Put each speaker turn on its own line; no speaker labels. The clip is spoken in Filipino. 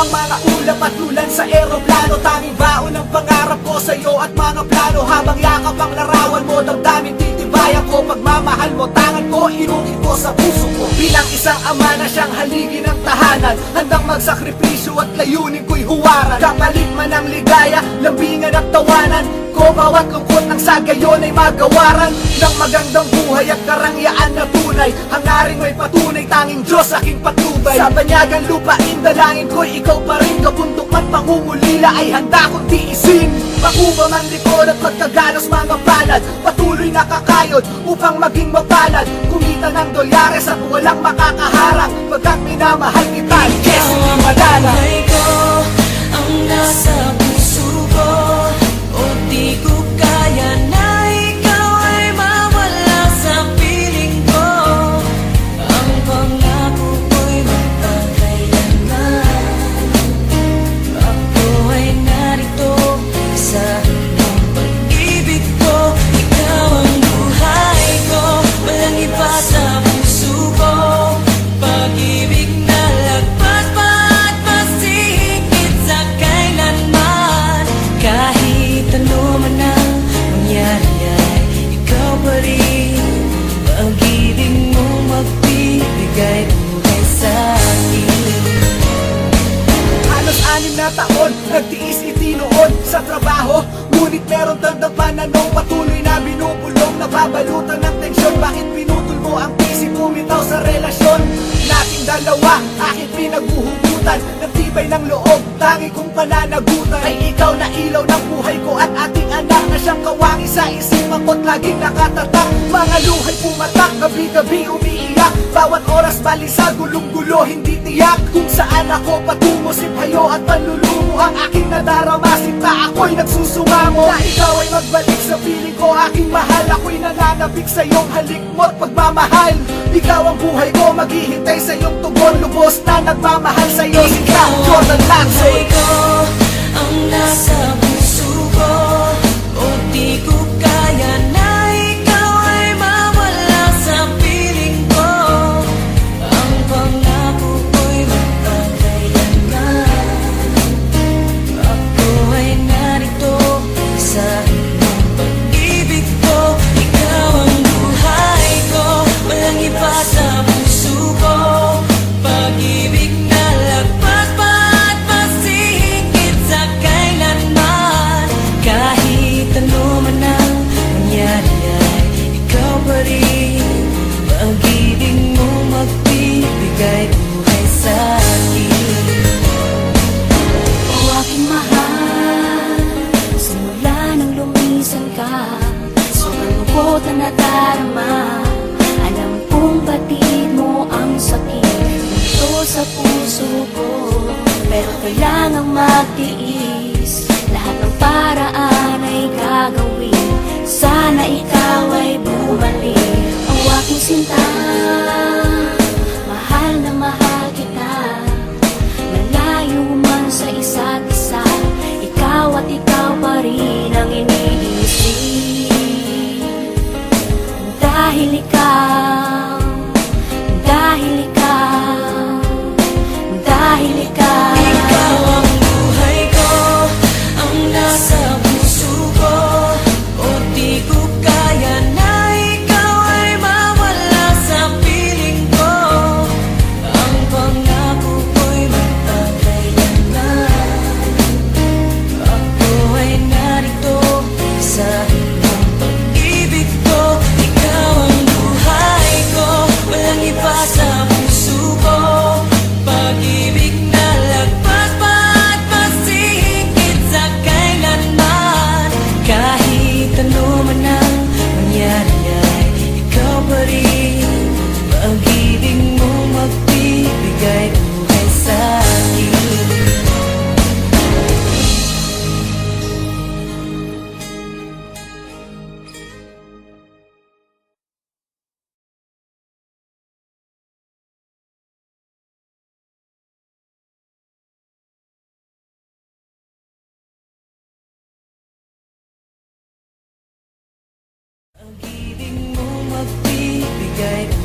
ang mga ulap at ulan sa eroplano Tanging baon ang pangarap ko sa'yo at mga plano. Habang yakap ang larawan mo, damdamin titibayan ko. Pagmamahal mo, tangan ko, inungin ko sa puso ko. Bilang isang ama na siyang haligi ng tahanan Handang magsakripisyo at layunin ko'y huwaran. Kapalit man ang ligaya, lambingan at tawanan ko Bawat lungkot ng sa gayon ay magawaran. Ng magandang buhay at karangyaan na tunay Hangaring may patunay Tanging Diyos aking patnubay Sa banyagang lupain Dalangin ko'y ikaw pa rin. Kabundok man pangungulila Ay handa kong tiisin. Makuha man likod at magkaganos mga palad Patuloy nakakayod upang maging mapalad. Kumita ng dolyares at walang makakaharang Pagkat minamahal kita Yes, hindi ng loob. Tangi kong pananagutan. Ay ikaw na ilaw ng buhay ko At ating anak na siyang kawangi sa isipan ko't laging nakatatak. Mga luhay pumatak, gabi-gabi umiiyak. Bawat oras balisa, gulong-gulo, hindi tiyak Kung saan ako patungo, sipayo at panlulumo Ang aking nadarama, sinta ako'y nagsusumamo Na ikaw ay magbalik sa piling ko, aking mahal. Ako'y nananabik sa iyong halik mo't pagmamahal. Ikaw ang buhay ko, maghihintay sa iyong tugon. Lubos na nagmamahal sa iyo, sinta Jordan Lacson
Buhay ko ang nasa puso nadarama Alam kong batid mo ang sakit Ito sa puso ko. Pero kailangan magtiis. Lahat ng paraan ay gagawin. Sana ikaw ay bumalik. Ang waking sinta Mahal na mahal kita. Malayo man sa isa't isa Ikaw at ikaw pa rin. Dahil ikaw, dahil ikaw, dahil ikaw. gave